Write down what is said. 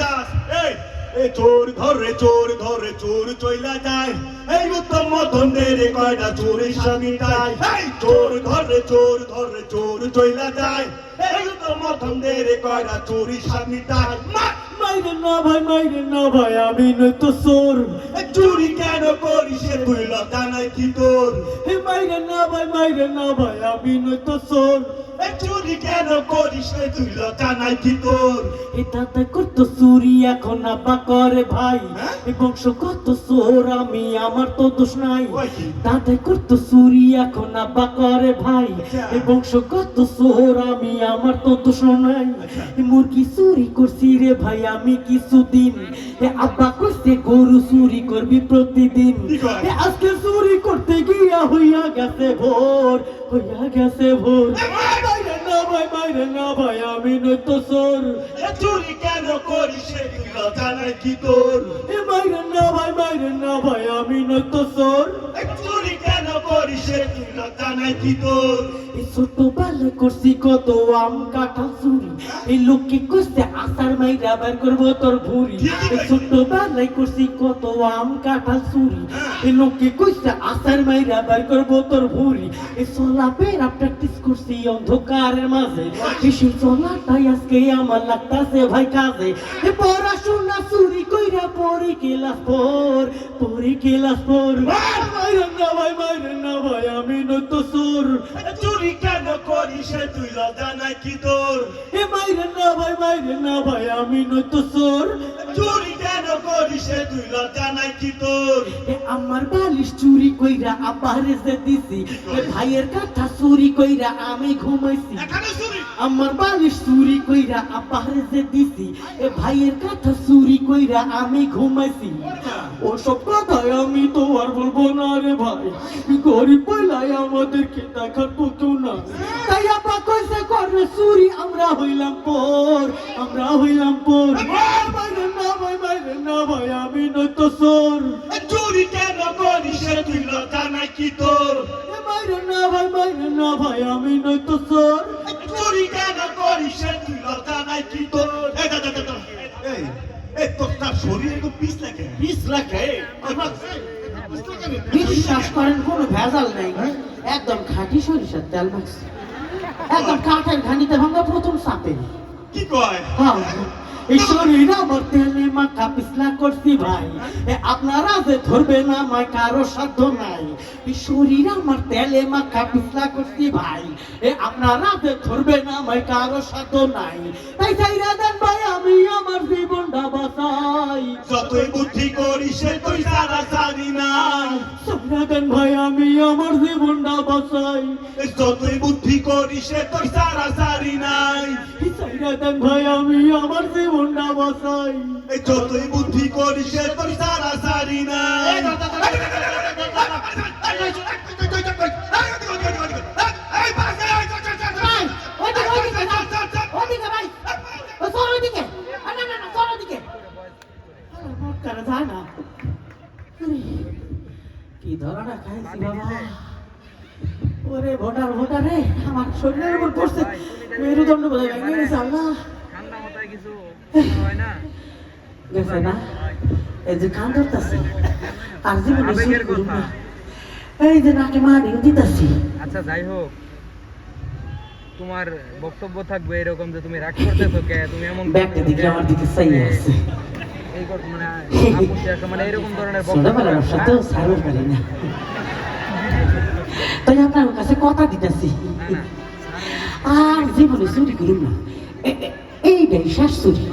যাস এই এই চোর ধরে চোর ধরে চোর চইলা যায়। এই উত্তম মধ্যমের কয়টা চোরের স্বামী এই, চোর ধরে চোর ধরে চোর চইলা যায়। এই উত্তম মধ্যমের কয়টা চোরের স্বামী তাই। মাইরে না ভাই, মাইরে না ভাই, আমি নই তো এই চুরি কেন করিস তুই লতা নাই কি তোর? হে মাইরে না ভাই, মাইরে না ভাই, আমি নই তো এই চুরি কেন করিস সে তুই লতা নাই কি তোর এ দাদা করতো চুরি এখন আব্বা করে ভাই। হ্যাঁ? এ বংশ কত সোর আমি আমার তো দোষ নাই। ওই কি? দাদা করতো চুরি এখন আব্বা করে ভাই। আচ্ছা। এ বংশ কত সোর আমি আমার তো দোষ নাই। আচ্ছা। মুরগি চুরি করছি রে ভাই আমি কিছুদিন। এ আব্বা কইছে গরু চুরি করবি প্রতিদিন। আজকে চুরি করতে গিয়া হইয়া গেছে ভোর হইয়া গেছে ভোর! ভাই মাইরে না ভাই আমি নই তো সোর এ চুরি কেন করিস সে তুই লতা নাই কি তোর? এ মাইরে না ভাই মাইরে না ভাই আমি নই তো চুরি সে তুই লতা নাই কি তোর? এই ছোটবেলায় করছি কত আম কাঁঠাল চুরি। এই লোককে কইছে আসার মাইরা বের করব তোর ভুরি এই ছোটবেলায় করছি কত আম কাঁঠাল চুরি। এই লোককে কইছে আসার মাইরা বের করব তোর ভুরি এই চলা পেরা প্র্যাকটিস করছি অন্ধকারের মাঝে। সেই চলাটাই আজকে আমার লাগতাছে ভাই কাজে। পড়াশোনা চুরি কইরা পড়ি ক্লাস ফোর পড়ি মাইরেন না ভাই মাইরেন না ভাই। সুর। এই চুরি কেন করিস তুই? লতা নাই কি তোর? এ মাইরেন না ভাই মাইরেন না ভাই, আমি সুর। এই চুরি কেন করিস তুই লতা নাই কি তোর? আমার বালিশ চুরি কইরা আব্বারে যে দিছি। ভাইয়ের কথা চুরি কইরা আমি ঘুমাইছি। আমার বালিশ চুরি কইরা আব্বারে যে দিছি। এ ভাইয়ের কথা চুরি কইরা আমি ঘুমাইছি। ওসব কথাই আমি তো আর বলব না রে ভাই। গরিব বলাই আমাদেরকে দেখার তো না। তাই আপা কইছে করে চুরি আমরা হইলাম পর আমরা হইলাম পর! ভাই মাইরে না ভাই আমি নয়তো সোর চুরি কেন করিস তুই লতা নাই কি তোর এ মাইরে না ভাই মাইরে না ভাই আমি নয়তো সোর চুরি কেন করিস তুই লতা নাই কি তোর এই তোর তার শরীরে তো পিস লাগে লাখ আমার বিশ্বাস করেন কোনো ভেজাল নাই। একদম খাঁটি সরিষার তেল মাখছে একদম কাঠের ঘানিতে ভাঙা প্রথম সাপে। কি কয়? হ্যাঁ। শরীর আমার তেলে পিছলা করছি ভাই। আপনারা যে ধরবে না আমার কারও সাধ্য নাই। শরীর আমার তেলে মা পিছলা করছি ভাই। এ আপনারা যে ধরবে না আমার কারও সাধ্য নাই। তাই তাই দেন ভাই, আমি আমার জীবনটা বাঁচাই। যতই বুদ্ধি করি সে তুই বাঁচাই এই যতই বুদ্ধি করিস সে তুই সারা সারি নাই দেন ভাই আমি আমার জীবনটা এই যতই বুদ্ধি করিস সে তুই সারা সারি নাই করা কি ধরনা খাইছি বাবা ওরে ভোটার ভোটার রে আমার শরীরের উপর পড়ছে। মেরুদণ্ড ভেঙে গেছে। আল্লাহ। হয় গেছে না? এই যে কান ধরতাছে আর জীবনে। এই যে নাকে মারি দিতাছি। আচ্ছা যাই হোক। তোমার বক্তব্য থাকবে এরকম যে তুমি রাগ করতেছো কে তুমি এমন ব্যাগটা দিকে আমার দিকে চাই আছে। এই কথা মানে আছে মানে এরকম ধরনের বক্তব্য রাখা। সাথেও পারি না। তাই আপনার কাছে কথা দিতেছি আর জীবনে চুরি করুন না এইটাই শেষ চুরি